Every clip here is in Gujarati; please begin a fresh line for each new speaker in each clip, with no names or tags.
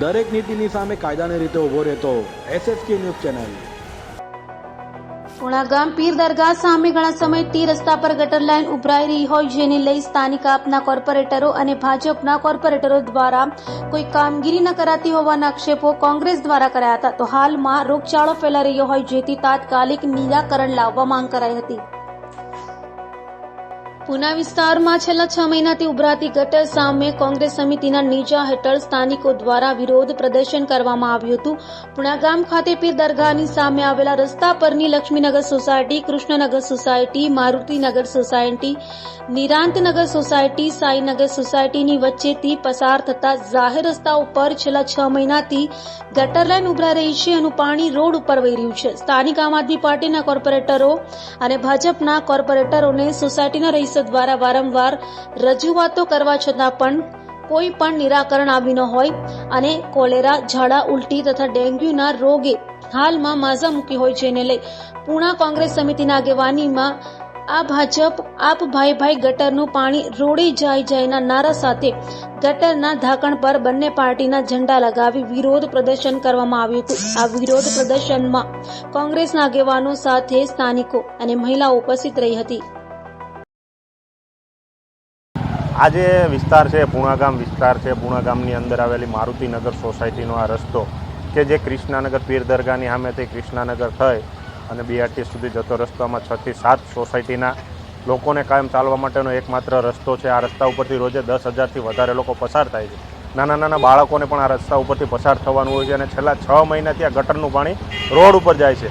દરેક નીતિની સામે કાયદાની રીતે ઊભો રહેતો એસએસકે ન્યૂઝ ચેનલ.
પુણા ગામ પીર દરગાહ સામે ઘણા સમયથી રસ્તા પર ગટર લાઇન ઉભરાઈ રહી હોય, જેને લઈ સ્થાનિક આપના કોર્પોરેટરો અને ભાજપના કોર્પોરેટરો દ્વારા કોઈ કામગીરી ન કરાતી હોવાના આક્ષેપો કોંગ્રેસ દ્વારા કરાયા હતા. તો હાલમાં રોગચાળો ફેલાઈ રહ્યો હોય, જેથી તાત્કાલિક નિરાકરણ લાવવા માંગ કરાઈ હતી. પુના વિસ્તારમાં છેલ્લા છ મહિનાથી ઉભરાતી ગટર સામે કોંગ્રેસ સમિતિના નીચા હેઠળ સ્થાનિકો દ્વારા વિરોધ પ્રદર્શન કરવામાં આવ્યું હતું. પુણા ગામ ખાતે પીર દરગાહની સામે આવેલા રસ્તા પરની Laxminagar society, Krishnanagar society, Marutinagar society, Nirantnagar society, Sainagar સોસાયટીની વચ્ચેથી પસાર થતા જાહેર રસ્તા ઉપર છેલ્લા છ મહિનાથી ગટર લાઈન ઉભરા રહી છે. એનું પાણી રોડ ઉપર વહી રહ્યું છે. સ્થાનિક આમ આદમી પાર્ટીના કોર્પોરેટરો અને ભાજપના કોર્પોરેટરોને સોસાયટીના રહીશો દ્વારા વારંવાર રજૂઆતો કરવા છતાં પણ કોઈ પણ નિરાકરણ આવી ન હોય અને કોલેરા, ઝાડા, ઉલટી તથા ડેન્ગ્યુના રોગે હાલમાં માઝા મૂકી હોય જેને લઈ પૂણા કોંગ્રેસ સમિતિના આગેવાનીમાં આ ભાજપ, આપ ભાઈ ભાઈ ગટરનું પાણી રોડે જાય જાયના નારા સાથે ગટરના ઢાંકણ પર બંને પાર્ટીના ઝંડા લગાવી વિરોધ પ્રદર્શન કરવામાં આવ્યું હતું. આ વિરોધ પ્રદર્શનમાં કોંગ્રેસના આગેવાનો સાથે સ્થાનિકો અને મહિલાઓ ઉપસ્થિત રહી હતી.
આ જે વિસ્તાર છે, પૂણાગામ વિસ્તાર છે, પૂણાગામની અંદર આવેલી મારુતિનગર સોસાયટીનો આ રસ્તો કે જે કૃષ્ણાનગર પીર દરગાહની સામેથી કૃષ્ણાનગર થઈ અને બીઆરટી સુધી જતો રસ્તામાં છ થી સાત સોસાયટીના લોકોને કાયમ ચાલવા માટેનો એકમાત્ર રસ્તો છે. આ રસ્તા ઉપરથી રોજે દસ હજારથી વધારે લોકો પસાર થાય છે. નાના નાના બાળકોને પણ આ રસ્તા ઉપરથી પસાર થવાનું હોય છે અને છેલ્લા છ મહિનાથી આ ગટરનું પાણી રોડ ઉપર જાય છે.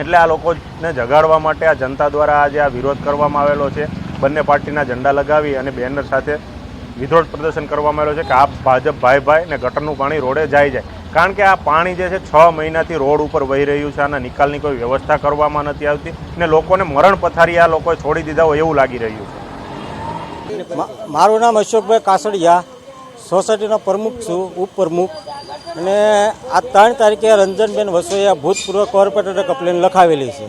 એટલે આ લોકોને જગાડવા માટે આ જનતા દ્વારા આજે આ વિરોધ કરવામાં આવેલો છે. બંને પાર્ટીના ઝંડા લગાવી અને બેનર સાથે વિરોધ પ્રદર્શન કરવામાં આવેલો છે કે આ ભાજપ ભાઈ ભાઈ ને ગટરનું પાણી રોડે જાય જાય કારણ કે આ પાણી જે છે છ મહિનાથી રોડ ઉપર વહી રહ્યું છે. આના નિકાલની કોઈ વ્યવસ્થા કરવામાં નથી આવતી ને લોકોને મરણ પથારી આ લોકોએ છોડી દીધા હોય એવું લાગી રહ્યું છે.
મારું નામ અશોકભાઈ કાસડિયા. સોસાયટીનો પ્રમુખ છું, ઉપપ્રમુખ. અને આ ત્રણ તારીખે રંજનબેન વસોયા ભૂતપૂર્વ કોર્પોરેટરે કમ્પ્લેન લખાવેલી છે.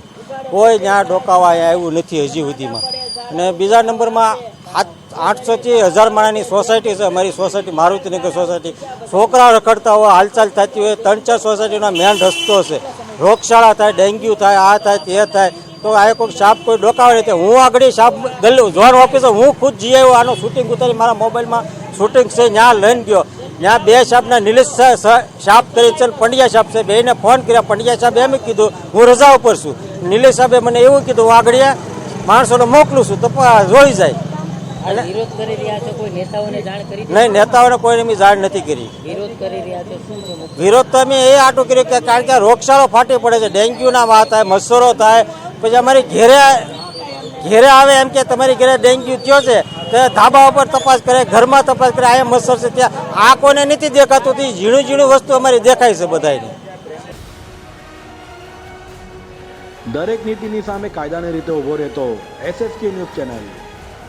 કોઈ ત્યાં ડોકાવા આવ્યું નથી હજી સુધીમાં. અને બીજા નંબરમાં આઠ- આઠસોથી હજાર માળાની સોસાયટી છે, અમારી સોસાયટી, મારુતિનગર સોસાયટી. છોકરા રખડતા હોય, હાલચાલ થતી હોય ત્રણ ચાર સોસાયટીનો મેન રસ્તો છે. રોગશાળા થાય, ડેન્ગ્યુ થાય, આ થાય, તે થાય. તો આ કોઈ સાપ કોઈ ડોકાવે નથી હું આગળ સાપ ગલ્લું જોન ઓફિસર હું ખુદ જઈ આવ્યો આનું શૂટિંગ ઉતારી મારા મોબાઈલમાં શૂટિંગ છે ત્યાં લઈને ગયો. ત્યાં બે સાહેબના નિલેશ સાહેબ કરી છે પંડ્યા સાહેબ છે બેને ફોન કર્યા. પંડ્યા સાહેબ એમ કીધું હું રજા ઉપર છું. નિલેશ સાહેબે મને એવું કીધું હું માણસોને મોકલું છું તો જોઈ જાય. નહીં નેતાઓને કોઈને મેં જાણ નથી કરી?
વિરોધ
તો અમે એ આટું કર્યું કે કારણ કે રોગચાળો ફાટી પડે છે ડેન્ગ્યુના વાત થાય મચ્છરો થાય પછી અમારી ઘેરે ઘેરે આવે એમ કે તમારી ઘરે ડેન્ગ્યુ થયો છે, તો ધાબા ઉપર તપાસ કરે, ઘરમાં તપાસ કરે, આ મચ્છર છે, ત્યાં આ કોને નથી દેખાતું હતી ઝીણું ઝીણું વસ્તુ અમારી દેખાય છે બધાને
દરેક નીતિની સામે કાયદાની રીતે ઊભો રહેતો એસએસકે ન્યૂઝ ચેનલ.